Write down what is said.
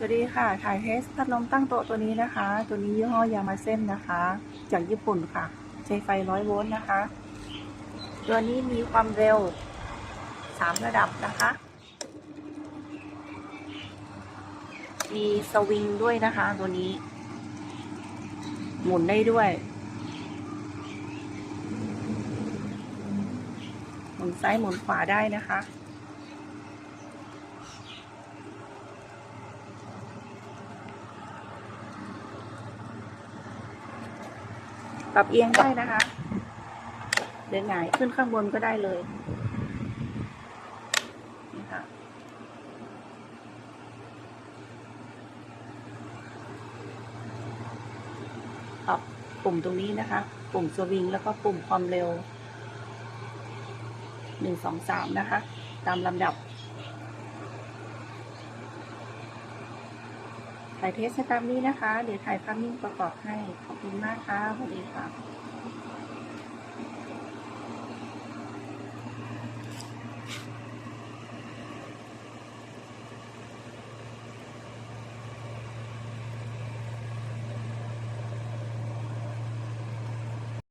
สวัสดีค่ะ ถ่ายเทสพัดลมตั้งโต๊ะตัวนี้นะคะ ตัวนี้ยี่ห้อยามาเซ่นนะคะ จากญี่ปุ่นค่ะ ใช้ไฟร้อยโวลต์นะคะ ตัวนี้มีความเร็วสามระดับนะคะ มีสวิงด้วยนะคะ ตัวนี้ หมุนได้ด้วย หมุนซ้ายหมุนขวาได้นะคะ ปรับเอียงได้นะคะเดินหงายขึ้นข้างบนก็ได้เลยนี่ค่ะปรับปุ่มตรงนี้นะคะ ปุ่มสวิงแล้วก็ปุ่มความเร็วหนึ่งสองสามนะคะ ตามลำดับ ถ่ายเทสตามนี้นะคะ เดี๋ยวถ่ายภาพนิ่งประกอบให้ ขอบคุณมากค่ะสวัสดีค่ะ